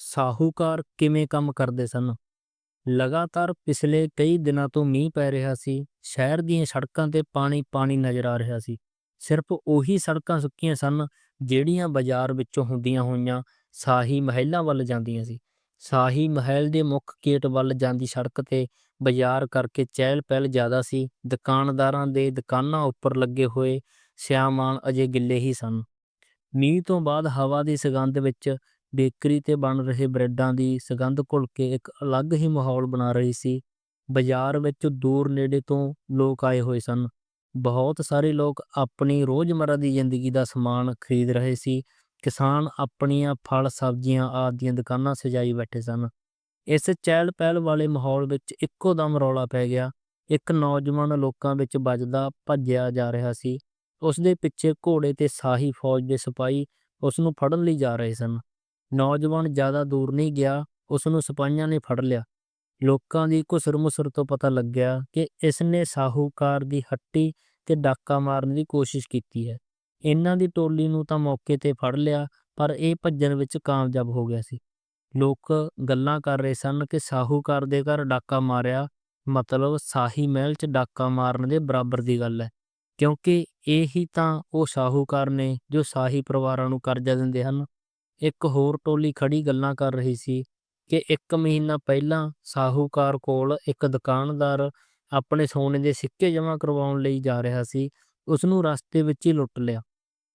ਸਾਹੂਕਾਰ ਕਿਵੇਂ ਕੰਮ ਕਰਦੇ ਸਨ? ਲਗਾਤਾਰ ਪਿਛਲੇ ਕਈ ਦਿਨਾਂ ਤੋਂ ਮੀਂਹ ਪੈ ਰਿਹਾ ਸੀ, ਸ਼ਹਿਰ ਦੀਆਂ ਸੜਕਾਂ ਤੇ ਪਾਣੀ ਪਾਣੀ ਨਜ਼ਰ ਆ ਰਿਹਾ ਸੀ। ਸਿਰਫ ਉਹੀ ਸੜਕਾਂ ਸੁੱਕੀਆਂ ਸਨ, ਜਿਹੜੀਆਂ ਬਾਜ਼ਾਰ ਵਿੱਚੋਂ ਹੁੰਦੀਆਂ ਹੋਈਆਂ ਸਾਹੀ ਮਹਿਲਾਂ ਵੱਲ ਜਾਂਦੀਆਂ ਸੀ। ਸਾਹੀ ਮਹਿਲ ਦੇ ਮੁੱਖ ਗੇਟ ਵੱਲ ਜਾਂਦੀ ਸੜਕ ਤੇ ਬਾਜ਼ਾਰ ਕਰਕੇ ਚਹਿਲ ਪਹਿਲ ਜ਼ਿਆਦਾ ਸੀ। ਦੁਕਾਨਦਾਰਾਂ ਦੇ ਦੁਕਾਨਾਂ ਉੱਪਰ ਲੱਗੇ ਹੋਏ ਸਿਆਮਾਨ ਅਜੇ ਗਿੱਲੇ ਹੀ ਸਨ। ਮੀਂਹ ਤੋਂ ਬਾਅਦ ਹਵਾ ਦੀ ਸੁਗੰਧ ਵਿੱਚ ਬੇਕਰੀ ਤੇ ਬਣ ਰਹੇ ਬ੍ਰੈਡਾਂ ਦੀ ਸੁਗੰਧ ਘੁਲ ਕੇ ਇੱਕ ਅਲੱਗ ਹੀ ਮਾਹੌਲ ਬਣਾ ਰਹੀ ਸੀ। ਬਾਜ਼ਾਰ ਵਿੱਚ ਦੂਰ ਨੇੜੇ ਤੋਂ ਲੋਕ ਆਏ ਹੋਏ ਸਨ। ਬਹੁਤ ਸਾਰੇ ਲੋਕ ਆਪਣੀ ਰੋਜ਼ਮਰਰਾ ਦੀ ਜ਼ਿੰਦਗੀ ਦਾ ਸਮਾਨ ਖਰੀਦ ਰਹੇ ਸੀ। ਕਿਸਾਨ ਆਪਣੀਆਂ ਫਲ, ਸਬਜ਼ੀਆਂ ਆਦਿ ਦੀਆਂ ਦੁਕਾਨਾਂ ਸਜਾਈ ਬੈਠੇ ਸਨ। ਇਸ ਚਹਿਲ ਪਹਿਲ ਵਾਲੇ ਮਾਹੌਲ ਵਿੱਚ ਇੱਕੋ ਦਮ ਰੌਲਾ ਪੈ ਗਿਆ। ਇੱਕ ਨੌਜਵਾਨ ਲੋਕਾਂ ਵਿੱਚ ਵੱਜਦਾ ਭੱਜਿਆ ਜਾ ਰਿਹਾ ਸੀ। ਉਸ ਦੇ ਪਿੱਛੇ ਘੋੜੇ ਤੇ ਸਾਹੀ ਫੌਜ ਦੇ ਸਿਪਾਹੀ ਉਸ ਨੂੰ ਫੜਨ ਲਈ ਜਾ ਰਹੇ ਸਨ। ਨੌਜਵਾਨ ਜ਼ਿਆਦਾ ਦੂਰ ਨਹੀਂ ਗਿਆ ਉਸ ਨੂੰ ਸਿਪਾਹੀਆਂ ਨੇ ਫੜ ਲਿਆ। ਲੋਕਾਂ ਦੀ ਘੁਸਰ-ਮੁਸਰ ਤੋਂ ਪਤਾ ਲੱਗਿਆ ਕਿ ਇਸ ਨੇ ਸਾਹੂਕਾਰ ਦੀ ਹੱਟੀ ਤੇ ਡਾਕਾ ਮਾਰਨ ਦੀ ਕੋਸ਼ਿਸ਼ ਕੀਤੀ ਹੈ। ਇਹਨਾਂ ਦੀ ਟੋਲੀ ਨੂੰ ਤਾਂ ਮੌਕੇ ਤੇ ਫੜ ਲਿਆ, ਪਰ ਇਹ ਭੱਜਣ ਵਿੱਚ ਕਾਮਯਾਬ ਹੋ ਗਿਆ ਸੀ। ਲੋਕ ਗੱਲਾਂ ਕਰ ਰਹੇ ਸਨ ਕਿ ਸਾਹੂਕਾਰ ਦੇ ਘਰ ਡਾਕਾ ਮਾਰਿਆ ਮਤਲਬ ਸਾਹੀ ਮਹਿਲ 'ਚ ਡਾਕਾ ਮਾਰਨ ਦੇ ਬਰਾਬਰ ਦੀ ਗੱਲ ਹੈ। ਕਿਉਂਕਿ ਇਹੀ ਤਾਂ ਉਹ ਸਾਹੂਕਾਰ ਨੇ ਜੋ ਸਾਹੀ ਪਰਿਵਾਰਾਂ ਨੂੰ ਕਰਜ਼ਾ ਦਿੰਦੇ ਹਨ। ਇੱਕ ਹੋਰ ਟੋਲੀ ਖੜੀ ਗੱਲਾਂ ਕਰ ਰਹੀ ਸੀ ਕਿ ਇੱਕ ਮਹੀਨਾ ਪਹਿਲਾਂ ਸਾਹੂਕਾਰ ਕੋਲ ਇੱਕ ਦੁਕਾਨਦਾਰ ਆਪਣੇ ਸੋਨੇ ਦੇ ਸਿੱਕੇ ਜਮ੍ਹਾਂ ਕਰਵਾਉਣ ਲਈ ਜਾ ਰਿਹਾ ਸੀ। ਉਸ ਨੂੰ ਰਸਤੇ ਵਿੱਚ ਹੀ ਲੁੱਟ ਲਿਆ।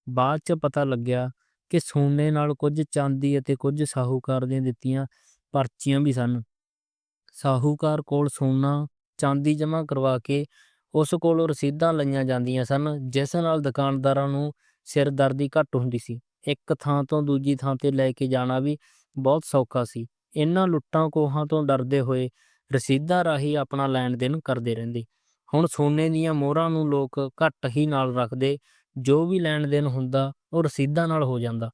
ਬਾਅਦ 'ਚ ਪਤਾ ਲੱਗਿਆ ਕਿ ਸੋਨੇ ਨਾਲ ਕੁਝ ਚਾਂਦੀ ਅਤੇ ਕੁਝ ਸਾਹੂਕਾਰ ਦੀਆਂ ਦਿੱਤੀਆਂ ਪਰਚੀਆਂ ਵੀ ਸਨ। ਸਾਹੂਕਾਰ ਕੋਲ ਸੋਨਾ, ਚਾਂਦੀ ਜਮ੍ਹਾਂ ਕਰਵਾ ਕੇ ਉਸ ਕੋਲੋਂ ਰਸੀਦਾਂ ਲਈਆਂ ਜਾਂਦੀਆਂ ਸਨ, ਜਿਸ ਨਾਲ ਦੁਕਾਨਦਾਰਾਂ ਨੂੰ ਸਿਰਦਰਦੀ ਘੱਟ ਹੁੰਦੀ ਸੀ। ਇੱਕ ਥਾਂ ਤੋਂ ਦੂਜੀ ਥਾਂ ਤੇ ਲੈ ਕੇ ਜਾਣਾ ਵੀ ਬਹੁਤ ਸੌਖਾ ਸੀ। ਇਹਨਾਂ ਲੁੱਟਾਂ ਕੋਹਾਂ ਤੋਂ ਡਰਦੇ ਹੋਏ ਰਸੀਦਾਂ ਰਾਹੀਂ ਆਪਣਾ ਲੈਣ ਦੇਣ ਕਰਦੇ ਰਹਿੰਦੇ। ਹੁਣ ਸੋਨੇ ਦੀਆਂ ਮੋਹਰਾਂ ਨੂੰ ਲੋਕ ਘੱਟ ਹੀ ਨਾਲ ਰੱਖਦੇ, ਜੋ ਵੀ ਲੈਣ ਦੇਣ ਹੁੰਦਾ ਉਹ ਰਸੀਦਾਂ ਨਾਲ ਹੋ ਜਾਂਦਾ।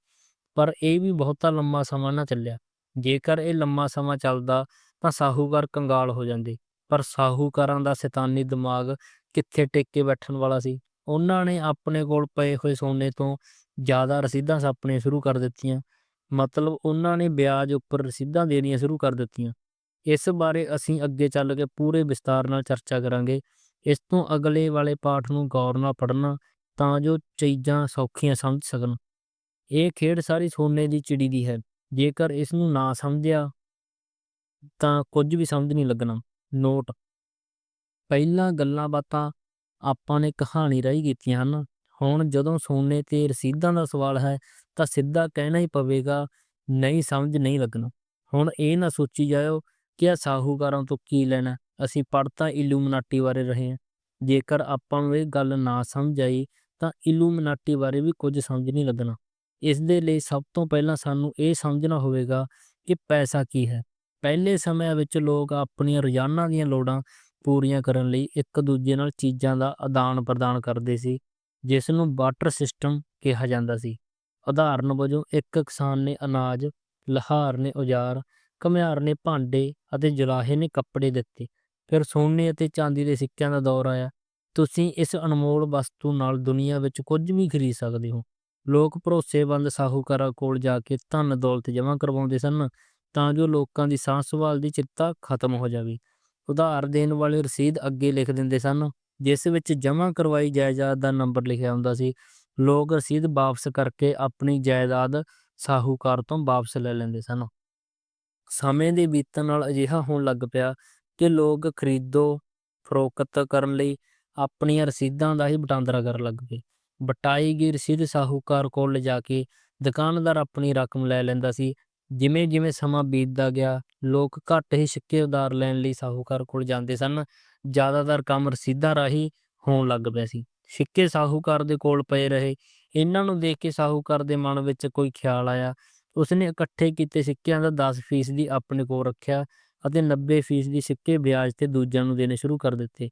ਪਰ ਇਹ ਵੀ ਬਹੁਤਾ ਲੰਮਾ ਸਮਾਂ ਨਾ ਚੱਲਿਆ। ਜੇਕਰ ਇਹ ਲੰਮਾ ਸਮਾਂ ਚੱਲਦਾ ਤਾਂ ਸਾਹੂਕਾਰ ਕੰਗਾਲ ਹੋ ਜਾਂਦੇ। ਪਰ ਸਾਹੂਕਾਰਾਂ ਦਾ ਸ਼ੈਤਾਨੀ ਦਿਮਾਗ ਕਿੱਥੇ ਟਿਕ ਕੇ ਬੈਠਣ ਵਾਲਾ ਸੀ? ਉਹਨਾਂ ਨੇ ਆਪਣੇ ਕੋਲ ਪਏ ਹੋਏ ਸੋਨੇ ਤੋਂ ਜ਼ਿਆਦਾ ਰਸੀਦਾਂ ਛਾਪਣੀਆਂ ਸ਼ੁਰੂ ਕਰ ਦਿੱਤੀਆਂ। ਮਤਲਬ ਉਹਨਾਂ ਨੇ ਵਿਆਜ ਉੱਪਰ ਰਸੀਦਾਂ ਦੇਣੀਆਂ ਸ਼ੁਰੂ ਕਰ ਦਿੱਤੀਆਂ। ਇਸ ਬਾਰੇ ਅਸੀਂ ਅੱਗੇ ਚੱਲ ਕੇ ਪੂਰੇ ਵਿਸਤਾਰ ਨਾਲ ਚਰਚਾ ਕਰਾਂਗੇ। ਇਸ ਤੋਂ ਅਗਲੇ ਵਾਲੇ ਪਾਠ ਨੂੰ ਗੌਰ ਨਾਲ ਪੜ੍ਹਨਾ ਤਾਂ ਜੋ ਚੀਜ਼ਾਂ ਸੌਖੀਆਂ ਸਮਝ ਸਕਣ। ਇਹ ਖੇਡ ਸਾਰੀ ਸੋਨੇ ਦੀ ਚਿੜੀ ਦੀ ਹੈ। ਜੇਕਰ ਇਸ ਨੂੰ ਨਾ ਸਮਝਿਆ ਤਾਂ ਕੁਝ ਵੀ ਸਮਝ ਨਹੀਂ ਲੱਗਣਾ। ਨੋਟ। ਪਹਿਲਾਂ ਗੱਲਾਂ ਬਾਤਾਂ ਆਪਾਂ ਨੇ ਕਹਾਣੀ ਰਾਹੀਂ ਕੀਤੀਆਂ ਹਨ। ਹੁਣ ਜਦੋਂ ਸੋਨੇ ਤੇ ਰਸੀਦਾਂ ਦਾ ਸਵਾਲ ਹੈ, ਤਾਂ ਸਿੱਧਾ ਕਹਿਣਾ ਹੀ ਪਵੇਗਾ, ਨਹੀਂ ਸਮਝ ਨਹੀਂ ਲੱਗਣਾ। ਹੁਣ ਇਹ ਨਾ ਸੋਚੀ ਜਾਇਓ ਕਿ ਆ ਸਾਹੂਕਾਰਾਂ ਤੋਂ ਕੀ ਲੈਣਾ, ਅਸੀਂ ਪੜ੍ਹ ਤਾਂ ਇਲੂਮਨਾਟੀ ਬਾਰੇ ਰਹੇ ਹਾਂ। ਜੇਕਰ ਆਪਾਂ ਨੂੰ ਇਹ ਗੱਲ ਨਾ ਸਮਝ ਆਈ, ਤਾਂ ਇਲੂਮਨਾਟੀ ਬਾਰੇ ਵੀ ਕੁਝ ਸਮਝ ਨਹੀਂ ਲੱਗਣਾ। ਇਸ ਦੇ ਲਈ ਸਭ ਤੋਂ ਪਹਿਲਾਂ ਸਾਨੂੰ ਇਹ ਸਮਝਣਾ ਹੋਵੇਗਾ ਕਿ ਪੈਸਾ ਕੀ ਹੈ। ਪਹਿਲੇ ਸਮਿਆਂ ਵਿੱਚ ਲੋਕ ਆਪਣੀਆਂ ਰੋਜ਼ਾਨਾ ਦੀਆਂ ਲੋੜਾਂ ਪੂਰੀਆਂ ਕਰਨ ਲਈ ਇੱਕ ਦੂਜੇ ਨਾਲ ਚੀਜ਼ਾਂ ਦਾ ਆਦਾਨ ਪ੍ਰਦਾਨ ਕਰਦੇ ਸੀ। ਜਿਸ ਨੂੰ ਵਾਟਰ ਸਿਸਟਮ ਕਿਹਾ ਜਾਂਦਾ ਸੀ। ਉਦਾਹਰਨ ਵਜੋਂ, ਇੱਕ ਕਿਸਾਨ ਨੇ ਅਨਾਜ, ਲਹਾਰ ਨੇ ਔਜ਼ਾਰ, ਘਮਿਆਰ ਨੇ ਭਾਂਡੇ ਅਤੇ ਜੁਲਾਹੇ ਨੇ ਕੱਪੜੇ ਦਿੱਤੇ। ਫਿਰ ਸੋਨੇ ਅਤੇ ਚਾਂਦੀ ਦੇ ਸਿੱਕਿਆਂ ਦਾ ਦੌਰ ਆਇਆ। ਤੁਸੀਂ ਇਸ ਅਨਮੋਲ ਵਸਤੂ ਨਾਲ ਦੁਨੀਆ ਵਿੱਚ ਕੁਝ ਵੀ ਖਰੀਦ ਸਕਦੇ ਹੋ। ਲੋਕ ਭਰੋਸੇਵੰਦ ਸਾਹੂਕਾਰਾਂ ਕੋਲ ਜਾ ਕੇ ਧਨ ਦੌਲਤ ਜਮ੍ਹਾਂ ਕਰਵਾਉਂਦੇ ਸਨ ਤਾਂ ਜੋ ਲੋਕਾਂ ਦੀ ਸਾਂਭ ਸੰਭਾਲ ਦੀ ਚਿੰਤਾ ਖਤਮ ਹੋ ਜਾਵੇ। ਉਧਾਰ ਦੇਣ ਵਾਲੇ ਰਸੀਦ ਅੱਗੇ ਲਿਖ ਦਿੰਦੇ ਸਨ ਜਿਸ ਵਿੱਚ ਜਮ੍ਹਾਂ ਕਰਵਾਈ ਜਾਇਦਾਦ ਦਾ ਨੰਬਰ ਲਿਖਿਆ ਹੁੰਦਾ ਸੀ, ਲੋਕ ਰਸੀਦ ਵਾਪਸ ਕਰਕੇ ਆਪਣੀ ਜਾਇਦਾਦ ਸਾਹੂਕਾਰ ਤੋਂ ਵਾਪਸ ਲੈ ਲੈਂਦੇ ਸਨ। ਸਮੇਂ ਦੇ ਬੀਤਣ ਨਾਲ ਅਜਿਹਾ ਹੋਣ ਲੱਗ ਪਿਆ ਕਿ ਲੋਕ ਖਰੀਦੋ ਫਰੋਖਤ ਕਰਨ ਲਈ ਆਪਣੀਆਂ ਰਸੀਦਾਂ ਦਾ ਹੀ ਵਟਾਂਦਰਾ ਕਰਨ ਲੱਗ ਪਏ। ਬਟਾਈ ਗਈ ਰਸੀਦ ਸਾਹੂਕਾਰ ਕੋਲ ਲਿਜਾ ਕੇ ਦੁਕਾਨਦਾਰ ਆਪਣੀ ਰਕਮ ਲੈ ਲੈਂਦਾ ਸੀ। ਜਿਵੇਂ ਜਿਵੇਂ ਸਮਾਂ ਬੀਤਦਾ ਗਿਆ, ਲੋਕ ਘੱਟ ਹੀ ਸਿੱਕੇ ਉਧਾਰ ਲੈਣ ਲਈ ਸਾਹੂਕਾਰ ਕੋਲ ਜਾਂਦੇ ਸਨ। ਜ਼ਿਆਦਾਤਰ ਕੰਮ ਰਸੀਦਾਂ ਰਾਹੀਂ ਹੋਣ ਲੱਗ ਪਿਆ ਸੀ। ਸਿੱਕੇ ਸਾਹੂਕਾਰ ਦੇ ਕੋਲ ਪਏ ਰਹੇ। ਇਹਨਾਂ ਨੂੰ ਦੇਖ ਕੇ ਸਾਹੂਕਾਰ ਦੇ ਮਨ ਵਿੱਚ ਕੋਈ ਖਿਆਲ ਆਇਆ। ਉਸਨੇ ਇਕੱਠੇ ਕੀਤੇ ਸਿੱਕਿਆਂ ਦਾ 10% ਦੀ ਆਪਣੇ ਕੋਲ ਰੱਖਿਆ ਅਤੇ 90% ਦੀ ਸਿੱਕੇ ਵਿਆਜ ਤੇ ਦੂਜਿਆਂ ਨੂੰ ਦੇਣੇ ਸ਼ੁਰੂ ਕਰ ਦਿੱਤੇ।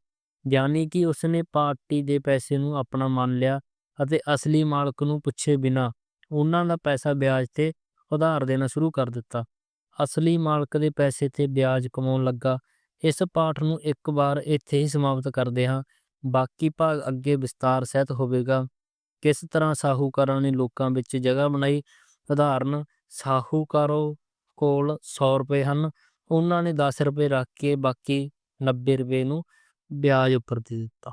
ਯਾਨੀ ਕਿ ਉਸਨੇ ਪਾਰਟੀ ਦੇ ਪੈਸੇ ਨੂੰ ਆਪਣਾ ਮੰਨ ਲਿਆ ਅਤੇ ਅਸਲੀ ਮਾਲਕ ਨੂੰ ਪੁੱਛੇ ਬਿਨਾ ਉਹਨਾਂ ਦਾ ਪੈਸਾ ਵਿਆਜ ਤੇ ਉਧਾਰ ਦੇਣਾ ਸ਼ੁਰੂ ਕਰ ਦਿੱਤਾ। ਅਸਲੀ ਮਾਲਕ ਦੇ ਪੈਸੇ ਤੇ ਵਿਆਜ ਕਮਾਉਣ ਲੱਗਾ ਇਸ ਪਾਠ ਨੂੰ ਇੱਕ ਵਾਰ ਇੱਥੇ ਹੀ ਸਮਾਪਤ ਕਰਦੇ ਹਾਂ। ਬਾਕੀ ਭਾਗ ਅੱਗੇ ਵਿਸਤਾਰ ਸਹਿਤ ਹੋਵੇਗਾ। ਕਿਸ ਤਰ੍ਹਾਂ ਸਾਹੂਕਾਰਾਂ ਨੇ ਲੋਕਾਂ ਵਿੱਚ ਜਗ੍ਹਾ ਬਣਾਈ? ਉਦਾਹਰਨ, ਸਾਹੂਕਾਰੋ ਕੋਲ 100 ਰੁਪਏ ਹਨ। ਉਹਨਾਂ ਨੇ 10 ਰੁਪਏ ਰੱਖ ਕੇ ਬਾਕੀ 90 ਰੁਪਏ ਨੂੰ ਵਿਆਜ ਉੱਪਰ ਦੇ ਦਿੱਤਾ।